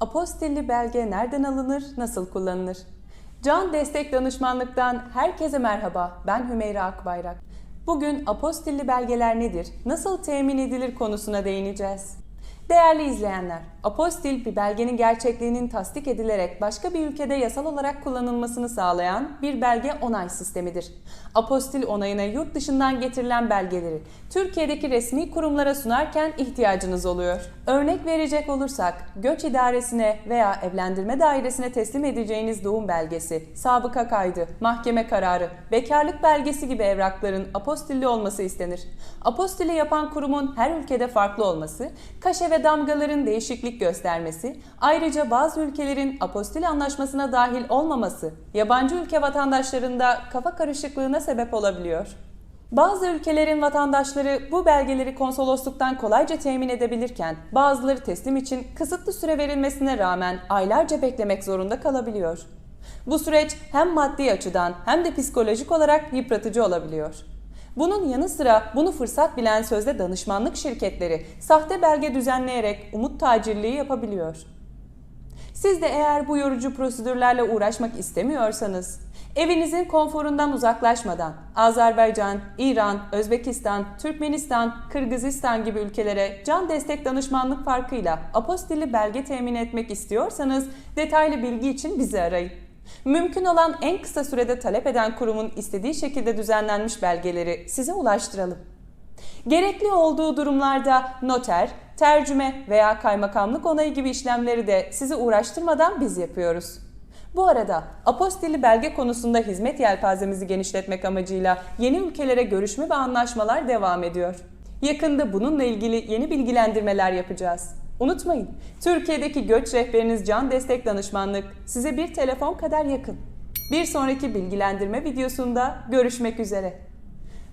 Apostilli belge nereden alınır, nasıl kullanılır? Can Destek Danışmanlık'tan herkese merhaba. Ben Hümeyra Akbayrak. Bugün apostilli belgeler nedir, nasıl temin edilir konusuna değineceğiz. Değerli izleyenler, apostil bir belgenin gerçekliğinin tasdik edilerek başka bir ülkede yasal olarak kullanılmasını sağlayan bir belge onay sistemidir. Apostil onayına yurt dışından getirilen belgeleri Türkiye'deki resmi kurumlara sunarken ihtiyacınız oluyor. Örnek verecek olursak, göç idaresine veya evlendirme dairesine teslim edeceğiniz doğum belgesi, sabıka kaydı, mahkeme kararı, bekarlık belgesi gibi evrakların apostilli olması istenir. Apostilli yapan kurumun her ülkede farklı olması, kaşe ve damgaların değişiklik göstermesi, ayrıca bazı ülkelerin apostil anlaşmasına dahil olmaması, yabancı ülke vatandaşlarında kafa karışıklığına sebep olabiliyor. Bazı ülkelerin vatandaşları bu belgeleri konsolosluktan kolayca temin edebilirken bazıları teslim için kısıtlı süre verilmesine rağmen aylarca beklemek zorunda kalabiliyor. Bu süreç hem maddi açıdan hem de psikolojik olarak yıpratıcı olabiliyor. Bunun yanı sıra bunu fırsat bilen sözde danışmanlık şirketleri sahte belge düzenleyerek umut tacirliği yapabiliyor. Siz de eğer bu yorucu prosedürlerle uğraşmak istemiyorsanız, evinizin konforundan uzaklaşmadan Azerbaycan, İran, Özbekistan, Türkmenistan, Kırgızistan gibi ülkelere can destek danışmanlık farkıyla apostilli belge temin etmek istiyorsanız detaylı bilgi için bizi arayın. Mümkün olan en kısa sürede talep eden kurumun istediği şekilde düzenlenmiş belgeleri size ulaştıralım. Gerekli olduğu durumlarda noter, tercüme veya kaymakamlık onayı gibi işlemleri de sizi uğraştırmadan biz yapıyoruz. Bu arada apostilli belge konusunda hizmet yelpazemizi genişletmek amacıyla yeni ülkelere görüşme ve anlaşmalar devam ediyor. Yakında bununla ilgili yeni bilgilendirmeler yapacağız. Unutmayın, Türkiye'deki göç rehberiniz Can Destek Danışmanlık size bir telefon kadar yakın. Bir sonraki bilgilendirme videosunda görüşmek üzere.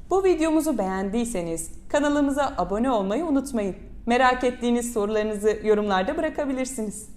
Bu videomuzu beğendiyseniz kanalımıza abone olmayı unutmayın. Merak ettiğiniz sorularınızı yorumlarda bırakabilirsiniz.